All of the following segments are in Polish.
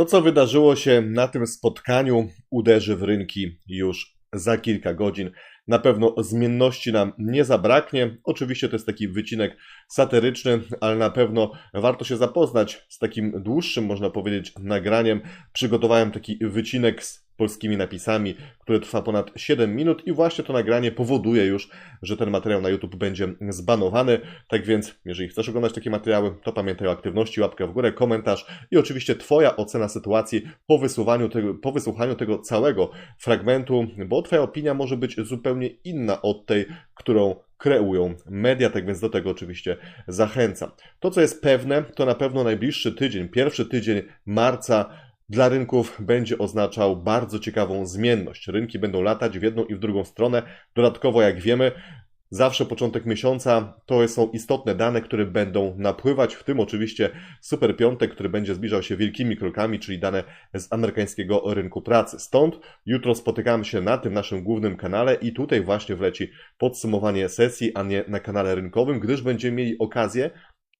To, co wydarzyło się na tym spotkaniu, uderzy w rynki już za kilka godzin. Na pewno zmienności nam nie zabraknie. Oczywiście to jest taki wycinek satyryczny, ale na pewno warto się zapoznać z takim dłuższym, można powiedzieć, nagraniem. Przygotowałem taki wycinek z polskimi napisami, które trwa ponad 7 minut i właśnie to nagranie powoduje już, że ten materiał na YouTube będzie zbanowany. Tak więc, jeżeli chcesz oglądać takie materiały, to pamiętaj o aktywności, łapkę w górę, komentarz i oczywiście Twoja ocena sytuacji po, wysłuchaniu tego, po wysłuchaniu tego całego fragmentu, bo Twoja opinia może być zupełnie inna od tej, którą kreują media, tak więc do tego oczywiście zachęcam. To, co jest pewne, to na pewno najbliższy tydzień, pierwszy tydzień marca dla rynków będzie oznaczał bardzo ciekawą zmienność. Rynki będą latać w jedną i w drugą stronę. Dodatkowo, jak wiemy, Zawsze początek miesiąca to są istotne dane, które będą napływać, w tym oczywiście Super Piątek, który będzie zbliżał się wielkimi krokami, czyli dane z amerykańskiego rynku pracy. Stąd jutro spotykamy się na tym naszym głównym kanale i tutaj właśnie wleci podsumowanie sesji, a nie na kanale rynkowym, gdyż będziemy mieli okazję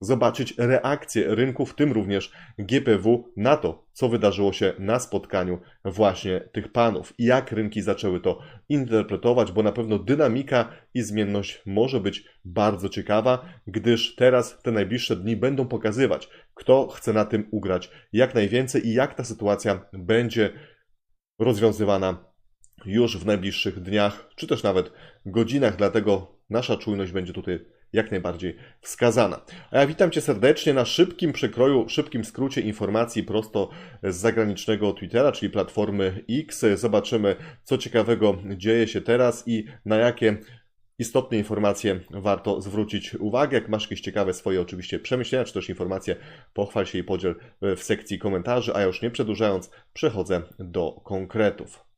zobaczyć reakcję rynku, w tym również GPW, na to, co wydarzyło się na spotkaniu właśnie tych panów i jak rynki zaczęły to interpretować, bo na pewno dynamika i zmienność może być bardzo ciekawa, gdyż teraz te najbliższe dni będą pokazywać, kto chce na tym ugrać jak najwięcej i jak ta sytuacja będzie rozwiązywana już w najbliższych dniach, czy też nawet godzinach, dlatego nasza czujność będzie tutaj jak najbardziej wskazana. A ja witam Cię serdecznie na szybkim przekroju, szybkim skrócie informacji prosto z zagranicznego Twittera, czyli platformy X. Zobaczymy, co ciekawego dzieje się teraz i na jakie istotne informacje warto zwrócić uwagę. Jak masz jakieś ciekawe swoje oczywiście przemyślenia, czy też informacje, pochwal się i podziel w sekcji komentarzy, a już nie przedłużając, przechodzę do konkretów.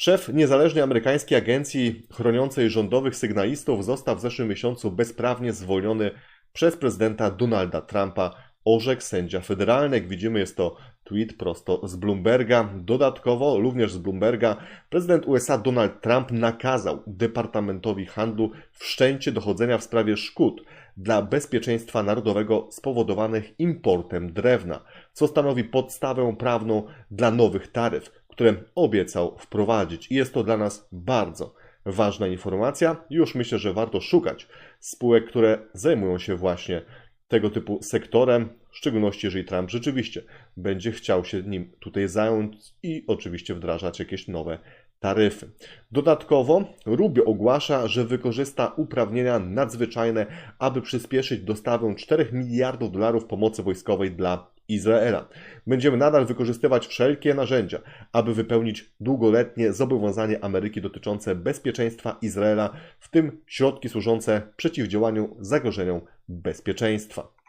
Szef niezależnej amerykańskiej agencji chroniącej rządowych sygnalistów został w zeszłym miesiącu bezprawnie zwolniony przez prezydenta Donalda Trumpa, orzekł sędzia federalny. Jak widzimy, jest to tweet prosto z Bloomberga. Dodatkowo, również z Bloomberga, prezydent USA Donald Trump nakazał Departamentowi Handlu wszczęcie dochodzenia w sprawie szkód dla bezpieczeństwa narodowego spowodowanych importem drewna, co stanowi podstawę prawną dla nowych taryf które obiecał wprowadzić. I jest to dla nas bardzo ważna informacja. Już myślę, że warto szukać spółek, które zajmują się właśnie tego typu sektorem, w szczególności jeżeli Trump rzeczywiście będzie chciał się nim tutaj zająć i oczywiście wdrażać jakieś nowe taryfy. Dodatkowo Rubio ogłasza, że wykorzysta uprawnienia nadzwyczajne, aby przyspieszyć dostawę 4 miliardów dolarów pomocy wojskowej dla Izraela. Będziemy nadal wykorzystywać wszelkie narzędzia, aby wypełnić długoletnie zobowiązanie Ameryki dotyczące bezpieczeństwa Izraela, w tym środki służące przeciwdziałaniu zagrożeniom bezpieczeństwa.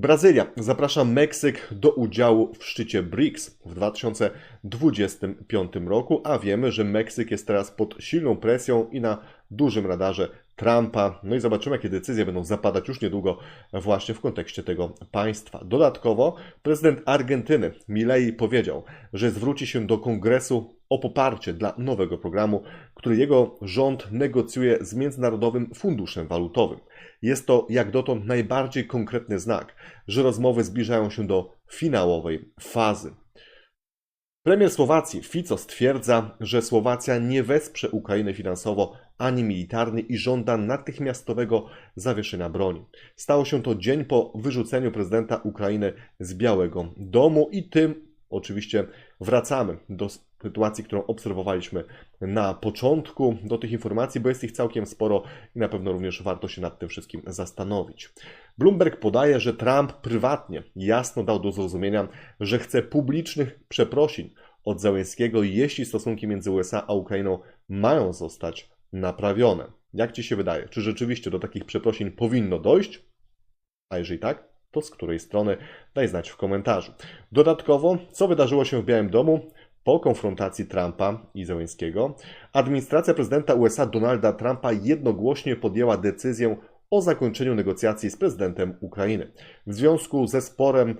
Brazylia zaprasza Meksyk do udziału w szczycie BRICS w 2025 roku, a wiemy, że Meksyk jest teraz pod silną presją i na dużym radarze Trumpa. No i zobaczymy, jakie decyzje będą zapadać już niedługo właśnie w kontekście tego państwa. Dodatkowo prezydent Argentyny Milei powiedział, że zwróci się do kongresu o poparcie dla nowego programu, który jego rząd negocjuje z Międzynarodowym Funduszem Walutowym. Jest to jak dotąd najbardziej konkretny znak, że rozmowy zbliżają się do finałowej fazy. Premier Słowacji Fico stwierdza, że Słowacja nie wesprze Ukrainy finansowo ani militarnie i żąda natychmiastowego zawieszenia broni. Stało się to dzień po wyrzuceniu prezydenta Ukrainy z Białego Domu i tym oczywiście wracamy do sytuacji, którą obserwowaliśmy na początku, do tych informacji, bo jest ich całkiem sporo i na pewno również warto się nad tym wszystkim zastanowić. Bloomberg podaje, że Trump prywatnie jasno dał do zrozumienia, że chce publicznych przeprosin od Załęskiego, jeśli stosunki między USA a Ukrainą mają zostać naprawione. Jak Ci się wydaje? Czy rzeczywiście do takich przeprosin powinno dojść? A jeżeli tak, to z której strony? Daj znać w komentarzu. Dodatkowo, co wydarzyło się w Białym Domu? Po konfrontacji Trumpa i Zełenskiego, administracja prezydenta USA Donalda Trumpa jednogłośnie podjęła decyzję o zakończeniu negocjacji z prezydentem Ukrainy. W związku ze sporem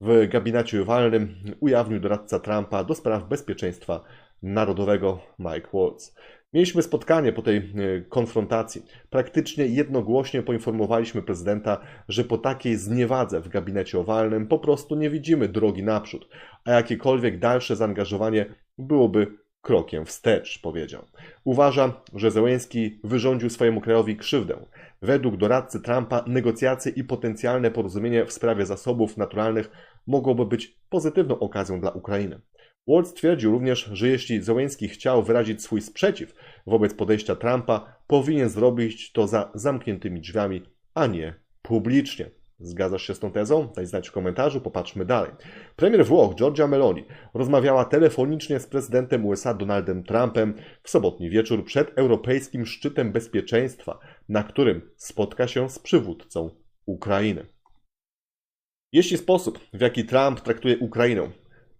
w gabinecie owalnym ujawnił doradca Trumpa do spraw bezpieczeństwa narodowego Mike Waltz. Mieliśmy spotkanie po tej e, konfrontacji. Praktycznie jednogłośnie poinformowaliśmy prezydenta, że po takiej zniewadze w gabinecie owalnym po prostu nie widzimy drogi naprzód, a jakiekolwiek dalsze zaangażowanie byłoby krokiem wstecz, powiedział. Uważa, że Zełenski wyrządził swojemu krajowi krzywdę. Według doradcy Trumpa negocjacje i potencjalne porozumienie w sprawie zasobów naturalnych mogłoby być pozytywną okazją dla Ukrainy. Walt stwierdził również, że jeśli Zełenski chciał wyrazić swój sprzeciw wobec podejścia Trumpa, powinien zrobić to za zamkniętymi drzwiami, a nie publicznie. Zgadzasz się z tą tezą? Daj znać w komentarzu, popatrzmy dalej. Premier Włoch Giorgia Meloni rozmawiała telefonicznie z prezydentem USA Donaldem Trumpem w sobotni wieczór przed europejskim szczytem bezpieczeństwa, na którym spotka się z przywódcą Ukrainy. Jeśli sposób, w jaki Trump traktuje Ukrainę,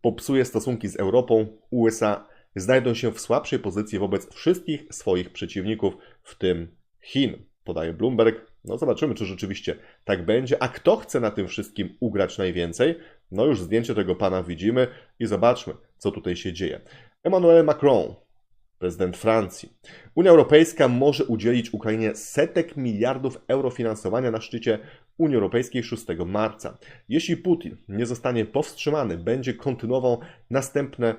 popsuje stosunki z Europą, USA znajdą się w słabszej pozycji wobec wszystkich swoich przeciwników, w tym Chin, podaje Bloomberg. No zobaczymy, czy rzeczywiście tak będzie. A kto chce na tym wszystkim ugrać najwięcej? No już zdjęcie tego pana widzimy i zobaczmy, co tutaj się dzieje. Emmanuel Macron, prezydent Francji. Unia Europejska może udzielić Ukrainie setek miliardów euro finansowania na szczycie Unii Europejskiej 6 marca. Jeśli Putin nie zostanie powstrzymany, będzie kontynuował następne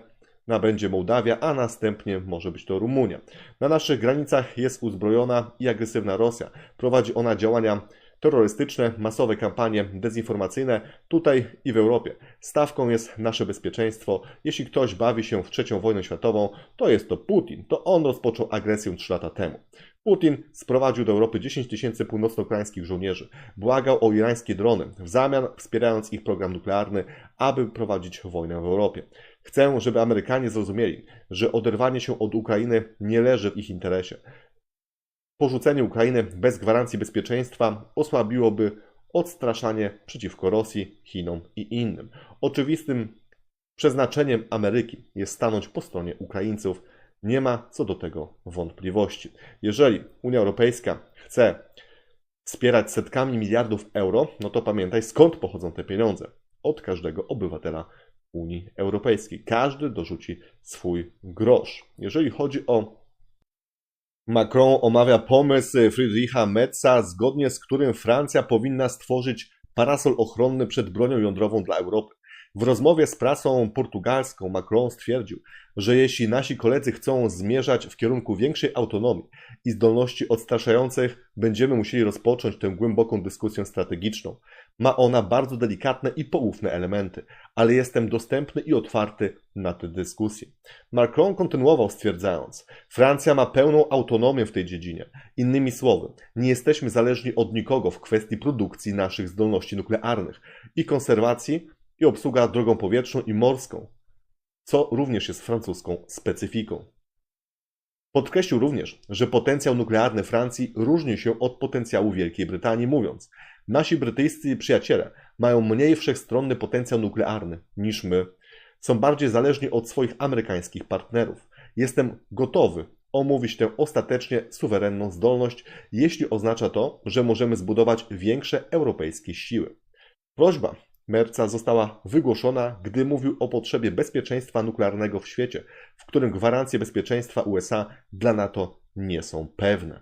na będzie Mołdawia, a następnie może być to Rumunia. Na naszych granicach jest uzbrojona i agresywna Rosja. Prowadzi ona działania terrorystyczne, masowe kampanie dezinformacyjne tutaj i w Europie. Stawką jest nasze bezpieczeństwo. Jeśli ktoś bawi się w trzecią wojnę światową, to jest to Putin. To on rozpoczął agresję 3 lata temu. Putin sprowadził do Europy 10 tysięcy północno-ukraińskich żołnierzy. Błagał o irańskie drony, w zamian wspierając ich program nuklearny, aby prowadzić wojnę w Europie. Chcę, żeby Amerykanie zrozumieli, że oderwanie się od Ukrainy nie leży w ich interesie. Porzucenie Ukrainy bez gwarancji bezpieczeństwa osłabiłoby odstraszanie przeciwko Rosji, Chinom i innym. Oczywistym przeznaczeniem Ameryki jest stanąć po stronie Ukraińców. Nie ma co do tego wątpliwości. Jeżeli Unia Europejska chce wspierać setkami miliardów euro, no to pamiętaj skąd pochodzą te pieniądze. Od każdego obywatela Unii Europejskiej. Każdy dorzuci swój grosz. Jeżeli chodzi o Macron omawia pomysł Friedricha Metza, zgodnie z którym Francja powinna stworzyć parasol ochronny przed bronią jądrową dla Europy. W rozmowie z prasą portugalską Macron stwierdził, że jeśli nasi koledzy chcą zmierzać w kierunku większej autonomii i zdolności odstraszających, będziemy musieli rozpocząć tę głęboką dyskusję strategiczną. Ma ona bardzo delikatne i poufne elementy, ale jestem dostępny i otwarty na tę dyskusję. Macron kontynuował stwierdzając, Francja ma pełną autonomię w tej dziedzinie. Innymi słowy, nie jesteśmy zależni od nikogo w kwestii produkcji naszych zdolności nuklearnych i konserwacji i obsługa drogą powietrzną i morską, co również jest francuską specyfiką. Podkreślił również, że potencjał nuklearny Francji różni się od potencjału Wielkiej Brytanii, mówiąc: Nasi brytyjscy przyjaciele mają mniej wszechstronny potencjał nuklearny niż my. Są bardziej zależni od swoich amerykańskich partnerów. Jestem gotowy omówić tę ostatecznie suwerenną zdolność, jeśli oznacza to, że możemy zbudować większe europejskie siły. Prośba Merca została wygłoszona, gdy mówił o potrzebie bezpieczeństwa nuklearnego w świecie, w którym gwarancje bezpieczeństwa USA dla NATO nie są pewne.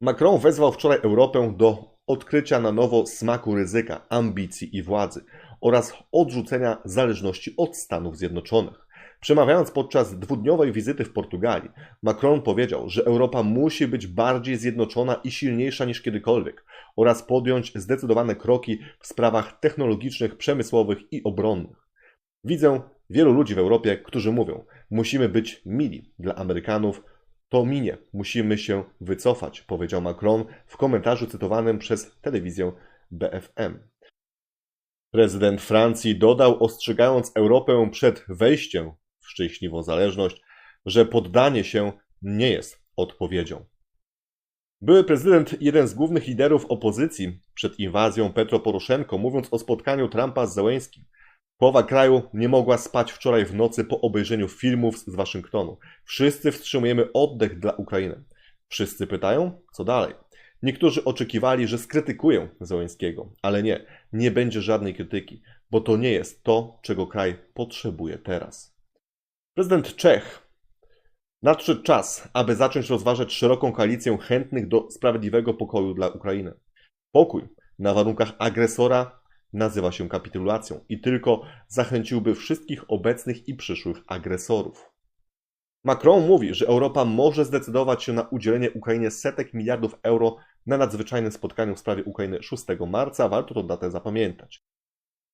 Macron wezwał wczoraj Europę do odkrycia na nowo smaku ryzyka, ambicji i władzy oraz odrzucenia zależności od Stanów Zjednoczonych. Przemawiając podczas dwudniowej wizyty w Portugalii, Macron powiedział, że Europa musi być bardziej zjednoczona i silniejsza niż kiedykolwiek oraz podjąć zdecydowane kroki w sprawach technologicznych, przemysłowych i obronnych. Widzę wielu ludzi w Europie, którzy mówią: Musimy być mili dla Amerykanów. To minie, musimy się wycofać, powiedział Macron w komentarzu cytowanym przez telewizję BFM. Prezydent Francji dodał, ostrzegając Europę przed wejściem szczęśliwą zależność, że poddanie się nie jest odpowiedzią. Były prezydent, jeden z głównych liderów opozycji przed inwazją Petro Poroszenko, mówiąc o spotkaniu Trumpa z Załęskim. Połowa kraju nie mogła spać wczoraj w nocy po obejrzeniu filmów z Waszyngtonu. Wszyscy wstrzymujemy oddech dla Ukrainy. Wszyscy pytają, co dalej. Niektórzy oczekiwali, że skrytykuję Załęskiego, ale nie, nie będzie żadnej krytyki, bo to nie jest to, czego kraj potrzebuje teraz. Prezydent Czech Nadszedł czas, aby zacząć rozważać szeroką koalicję chętnych do sprawiedliwego pokoju dla Ukrainy. Pokój na warunkach agresora nazywa się kapitulacją i tylko zachęciłby wszystkich obecnych i przyszłych agresorów. Macron mówi, że Europa może zdecydować się na udzielenie Ukrainie setek miliardów euro na nadzwyczajnym spotkaniu w sprawie Ukrainy 6 marca. Warto tę datę zapamiętać.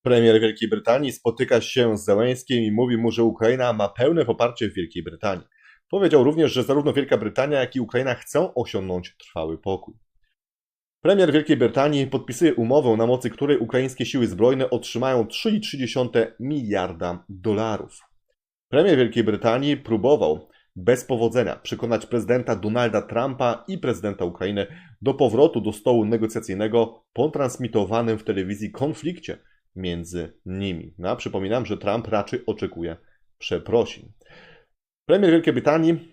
Premier Wielkiej Brytanii spotyka się z Zełęskim i mówi mu, że Ukraina ma pełne poparcie w Wielkiej Brytanii. Powiedział również, że zarówno Wielka Brytania, jak i Ukraina chcą osiągnąć trwały pokój. Premier Wielkiej Brytanii podpisuje umowę, na mocy której ukraińskie siły zbrojne otrzymają 3,3 miliarda dolarów. Premier Wielkiej Brytanii próbował bez powodzenia przekonać prezydenta Donalda Trumpa i prezydenta Ukrainy do powrotu do stołu negocjacyjnego po transmitowanym w telewizji konflikcie między nimi. No, przypominam, że Trump raczej oczekuje przeprosin. Premier Wielkiej Brytanii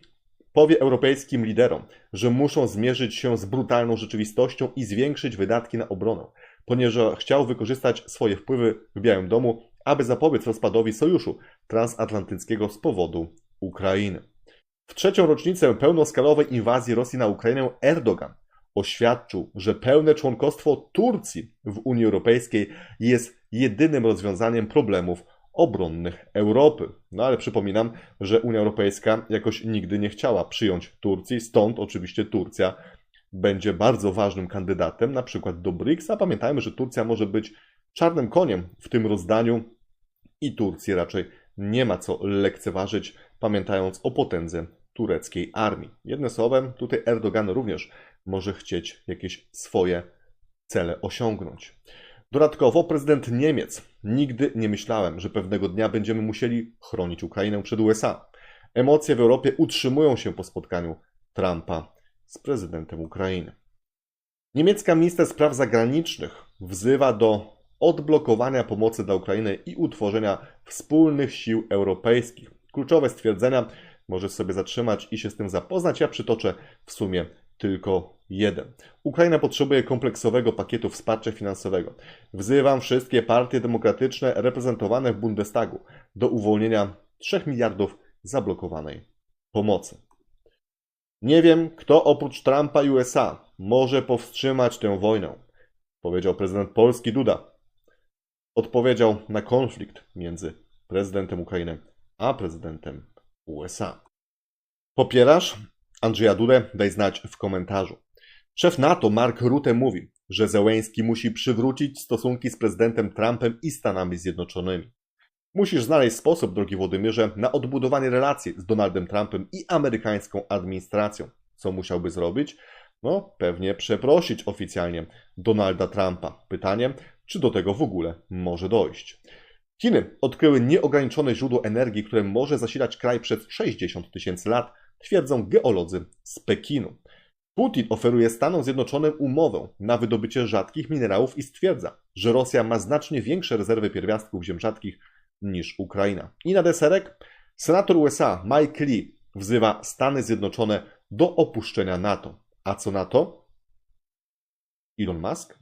powie europejskim liderom, że muszą zmierzyć się z brutalną rzeczywistością i zwiększyć wydatki na obronę, ponieważ chciał wykorzystać swoje wpływy w Białym Domu, aby zapobiec rozpadowi sojuszu transatlantyckiego z powodu Ukrainy. W trzecią rocznicę pełnoskalowej inwazji Rosji na Ukrainę Erdogan oświadczył, że pełne członkostwo Turcji w Unii Europejskiej jest jedynym rozwiązaniem problemów obronnych Europy. No ale przypominam, że Unia Europejska jakoś nigdy nie chciała przyjąć Turcji, stąd oczywiście Turcja będzie bardzo ważnym kandydatem na przykład do BRICS, a pamiętajmy, że Turcja może być czarnym koniem w tym rozdaniu i Turcji raczej nie ma co lekceważyć, pamiętając o potędze tureckiej armii. Jednym słowem, tutaj Erdogan również może chcieć jakieś swoje cele osiągnąć. Dodatkowo prezydent Niemiec. Nigdy nie myślałem, że pewnego dnia będziemy musieli chronić Ukrainę przed USA. Emocje w Europie utrzymują się po spotkaniu Trumpa z prezydentem Ukrainy. Niemiecka minister spraw zagranicznych wzywa do odblokowania pomocy dla Ukrainy i utworzenia wspólnych sił europejskich. Kluczowe stwierdzenia możesz sobie zatrzymać i się z tym zapoznać. Ja przytoczę w sumie tylko jeden. Ukraina potrzebuje kompleksowego pakietu wsparcia finansowego. Wzywam wszystkie partie demokratyczne reprezentowane w Bundestagu do uwolnienia 3 miliardów zablokowanej pomocy. Nie wiem, kto oprócz Trumpa i USA może powstrzymać tę wojnę, powiedział prezydent Polski Duda. Odpowiedział na konflikt między prezydentem Ukrainy a prezydentem USA. Popierasz Andrzeja Dudę? Daj znać w komentarzu. Szef NATO Mark Rutte mówi, że Zełęński musi przywrócić stosunki z prezydentem Trumpem i Stanami Zjednoczonymi. Musisz znaleźć sposób, drogi Włodymirze, na odbudowanie relacji z Donaldem Trumpem i amerykańską administracją. Co musiałby zrobić? No, pewnie przeprosić oficjalnie Donalda Trumpa. Pytanie, czy do tego w ogóle może dojść. Chiny odkryły nieograniczone źródło energii, które może zasilać kraj przez 60 tysięcy lat, twierdzą geolodzy z Pekinu. Putin oferuje Stanom Zjednoczonym umowę na wydobycie rzadkich minerałów i stwierdza, że Rosja ma znacznie większe rezerwy pierwiastków ziem rzadkich niż Ukraina. I na deserek senator USA Mike Lee wzywa Stany Zjednoczone do opuszczenia NATO. A co NATO? Elon Musk?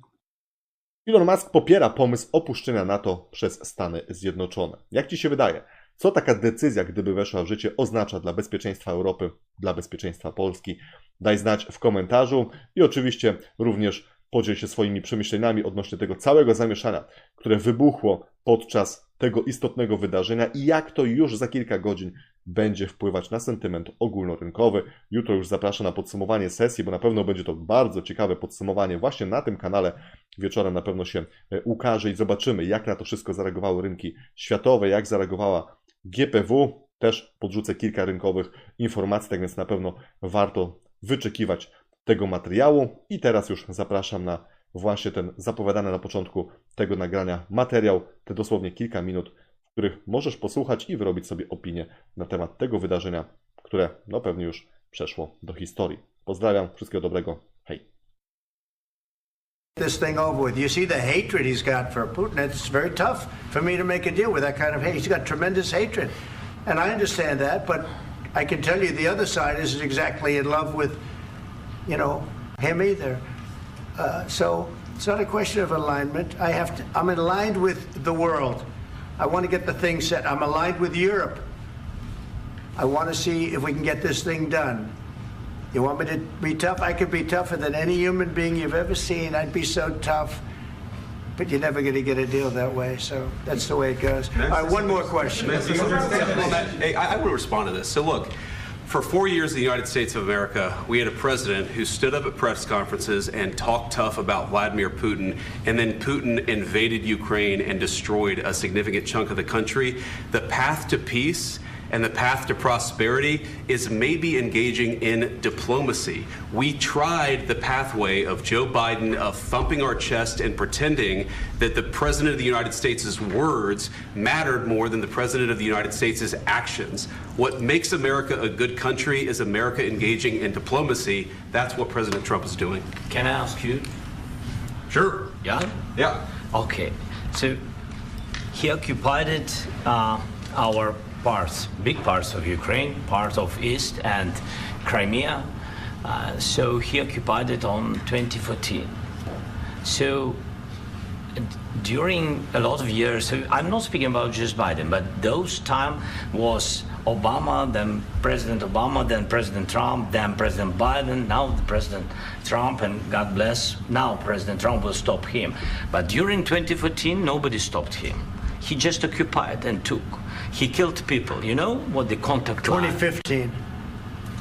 Elon Musk popiera pomysł opuszczenia NATO przez Stany Zjednoczone. Jak ci się wydaje? Co taka decyzja, gdyby weszła w życie, oznacza dla bezpieczeństwa Europy, dla bezpieczeństwa Polski? Daj znać w komentarzu i oczywiście również podziel się swoimi przemyśleniami odnośnie tego całego zamieszania, które wybuchło podczas tego istotnego wydarzenia i jak to już za kilka godzin będzie wpływać na sentyment ogólnorynkowy. Jutro już zapraszam na podsumowanie sesji, bo na pewno będzie to bardzo ciekawe podsumowanie właśnie na tym kanale. Wieczorem na pewno się e, ukaże i zobaczymy, jak na to wszystko zareagowały rynki światowe, jak zareagowała GPW. Też podrzucę kilka rynkowych informacji, tak więc na pewno warto wyczekiwać tego materiału. I teraz już zapraszam na właśnie ten zapowiadany na początku tego nagrania materiał, te dosłownie kilka minut, w których możesz posłuchać i wyrobić sobie opinię na temat tego wydarzenia, które no pewnie już przeszło do historii. Pozdrawiam, wszystkiego dobrego, hej. this thing over with. You see the hatred he's got for Putin. It's very tough for me to make a deal with that kind of hate. He's got tremendous hatred. And I understand that, but I can tell you the other side isn't exactly in love with, you know, him either. Uh, so it's not a question of alignment. I have to, I'm aligned with the world. I want to get the thing set. I'm aligned with Europe. I want to see if we can get this thing done. You want me to be tough? I could be tougher than any human being you've ever seen. I'd be so tough. But you're never going to get a deal that way. So that's the way it goes. All right, one more question. Hey, I, I want to respond to this. So, look, for four years in the United States of America, we had a president who stood up at press conferences and talked tough about Vladimir Putin, and then Putin invaded Ukraine and destroyed a significant chunk of the country. The path to peace and the path to prosperity is maybe engaging in diplomacy. We tried the pathway of Joe Biden of thumping our chest and pretending that the President of the United States' words mattered more than the President of the United States' actions. What makes America a good country is America engaging in diplomacy. That's what President Trump is doing. Can I ask you? Sure. Yeah? Yeah. Okay. So he occupied it, uh, our parts, big parts of Ukraine, parts of East and Crimea. Uh, so he occupied it on 2014. So during a lot of years, I'm not speaking about just Biden, but those time was Obama, then President Obama, then President Trump, then President Biden, now the President Trump, and God bless, now President Trump will stop him. But during 2014, nobody stopped him. He just occupied and took. He killed people. You know what the contact line? 2015.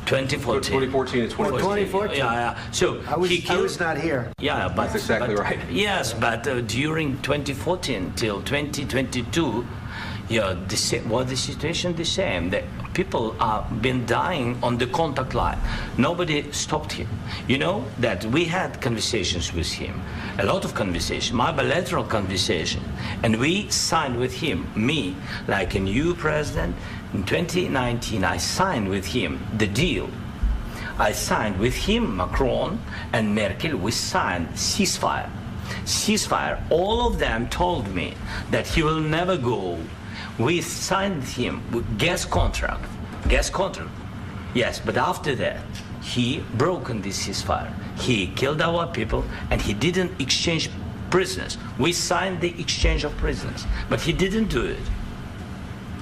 2014. 2014 and 2015. 2014. Yeah, yeah. So I was, he I was not here. Yeah, but That's exactly but- right. Yes, but uh, during 2014 till 2022, yeah, the same. Well, the situation the same. The people have been dying on the contact line. Nobody stopped him. You know that we had conversations with him, a lot of conversation, my bilateral conversation, and we signed with him. Me, like a new president, in 2019, I signed with him the deal I signed with him, Macron and Merkel, we signed ceasefire. Ceasefire. All of them told me that he will never go. We signed him with gas contract. Gas contract. Yes, but after that, he broken this ceasefire. He killed our people and he didn't exchange prisoners. We signed the exchange of prisoners, but he didn't do it.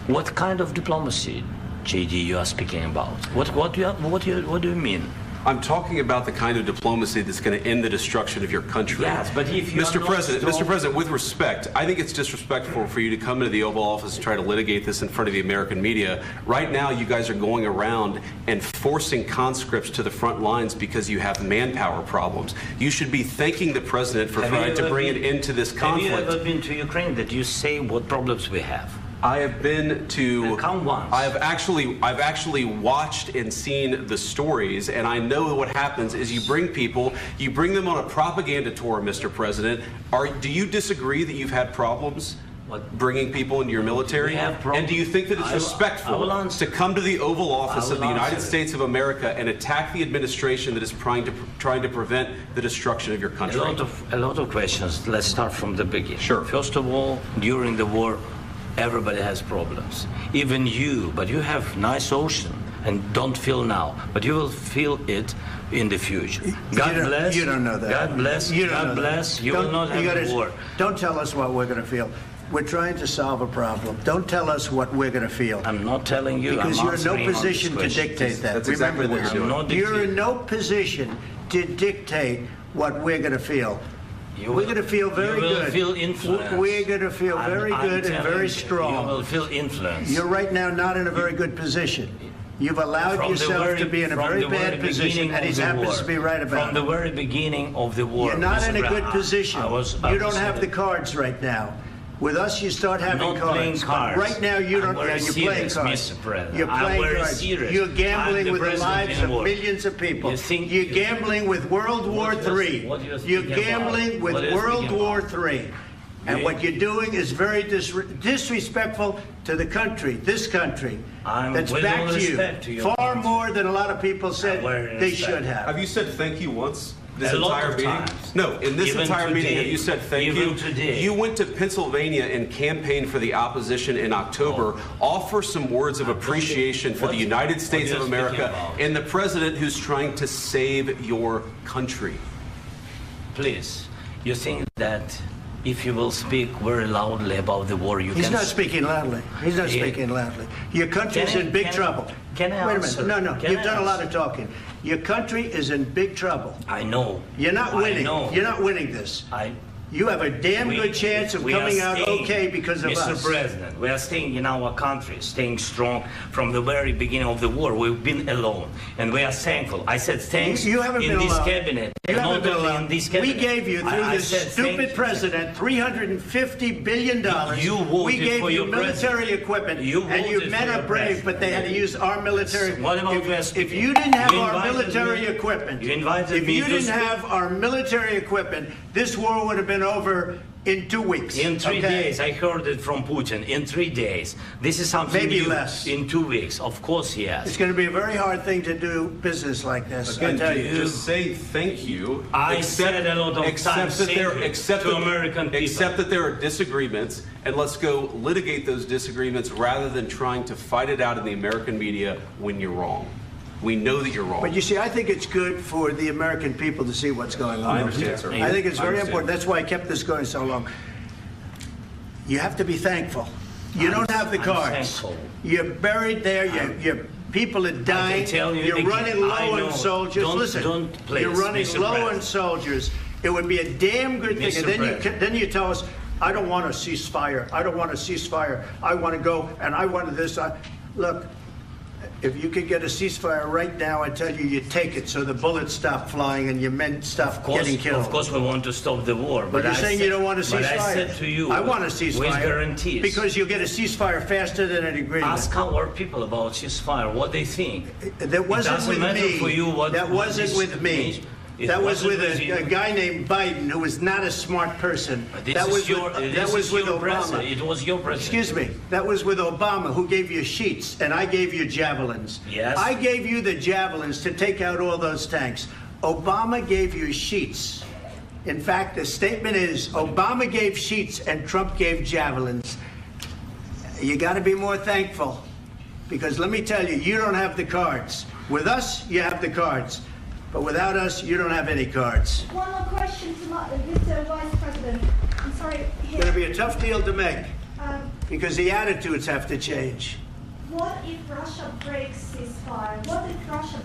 What kind of diplomacy, JD, you are speaking about? What what you, what you, what do you mean? I'm talking about the kind of diplomacy that's going to end the destruction of your country. Yes, but if you Mr. President, Mr. President, with respect, I think it's disrespectful for you to come into the Oval Office and try to litigate this in front of the American media. Right now, you guys are going around and forcing conscripts to the front lines because you have manpower problems. You should be thanking the president for Have trying to bring been- an end to this Have you ever been to Ukraine that you say what problems we have? I have been to. Come once. I have actually, I've actually watched and seen the stories, and I know what happens is you bring people, you bring them on a propaganda tour, Mr. President. Are do you disagree that you've had problems? What? Bringing people into your military, and do you think that it's I will- I respectful to come to the Oval Office of the United answer. States of America and attack the administration that is trying to trying to prevent the destruction of your country? A lot of a lot of questions. Let's start from the beginning. Sure. First of all, during the war, everybody has problems. Even you, but you have nice ocean and don't feel now, but you will feel it in the future. God you bless. You don't know that. God bless. You don't God know that. bless. You Don't- will not have you gotta- war. Don't tell us what we're going to feel. We're trying to solve a problem. Don't tell us what we're going to feel. I'm not telling you. because I'm you're in no answering on this position to dictate that. That's Remember exactly what this. you're doing. You're in no position to dictate what we're going to feel. You we're going to feel very you will good. feel influenced. We're going to feel I'm- very I'm good and telling very you, strong. You will feel influence. You're right now not in a very good position. You've allowed From the yourself very- to be in a from very the bad very position, beginning and of he the happens war. to be right about From it. the very beginning of the war. You're not Mr. in a good Brown, position. I was, you don't have the cards right now. With us, you start having not cards. playing But cards. Right now, you I'm don't. very yeah, you're playing cards. Mr. President. You're I'm playing cards. serious. You're gambling the with the lives of war. millions of people. You think- you're gambling with World War What you're- III. you're You're gambling about? with What World War about? III. And Yeah. what you're doing is very dis- disrespectful to the country, this country, I'm that's with all backed you to far country. more than a lot of people said they should have. Have you said thank you once? This A entire meeting? times. No, in this Even entire meeting, today. have you said thank you? today. You went to Pennsylvania and campaigned for the opposition in October. Oh. Offer some words of appreciation for the United States of America and the president who's trying to save your country. Please, you think that if you will speak very loudly about the war, you He's can. not speaking loudly. He's not Yeah. speaking loudly. Your country's Can I- in big can I- trouble. can I Wait a answer? minute. No, no. Can You've I done a lot answer? of talking. Your country is in big trouble. I know. You're not I winning. know. You're not winning this. I. You have a damn we- good chance of coming out staying- okay because of Mr. us. Mr. President, we are staying in our country, staying strong from the very beginning of the war. We've been alone, and we are thankful. I said thanks You haven't in been this alone. cabinet. You haven't been only alone. in this We gave you, through I- I this said stupid president, $350 billion. You voted we gave you military president. equipment. You and you men are brave, but they had to use our military. What about if, West if you didn't have You our military me- equipment, you invited if me you didn't speak- have our military equipment, this war would have been over in two weeks. In three okay? days, I heard it from Putin. In three days, this is something Maybe new. less. In two weeks, of course, yes. It's going to be a very hard thing to do business like this. I tell you. just say thank you. I said a lot of except times that there, thank you except to that, American people. Except that there are disagreements, and let's go litigate those disagreements rather than trying to fight it out in the American media when you're wrong. We know that you're wrong. But you see, I think it's good for the American people to see what's going on. I understand, sir. I think it's very important. That's why I kept this going so long. You have to be thankful. You I'm- don't have the I'm cards. thankful. You're buried there. You're, you're people are dying. tell you you're again, running low I know. on soldiers. Don't- Listen, don't, please, you're running Mr. low on President. soldiers. It would be a damn good thing. Mr. And then you President. then you tell us, I don't want a ceasefire. I don't want a ceasefire. I want to go and I want this. I, look, if you could get a ceasefire right now, I tell you, you take it so the bullets stop flying and your men stop course, getting killed. of course, we want to stop the war. But you're I saying said- you don't want a ceasefire. But I said to you, I want a ceasefire. With guarantees. Because you'll get a ceasefire faster than an agreement. ask our people about ceasefire, what they think. That wasn't with me. for you what- that wasn't with me. It That was with a, a guy named Biden who was not a smart person. That is was your, with, this that was is with your Obama. president. It was your president. Excuse me. That was with Obama, who gave you sheets, and I gave you javelins. Yes. I gave you the javelins to take out all those tanks. Obama gave you sheets. In fact, the statement is Obama gave sheets and Trump gave javelins. You got to be more thankful. Because let me tell you, you don't have the cards. With us, you have the cards. But without us, you don't have any cards. One more question to Mr. Vice President. I'm sorry. It's going to be a tough deal to make Um, because the attitudes have to change. what if Russia breaks ceasefire? What if Russia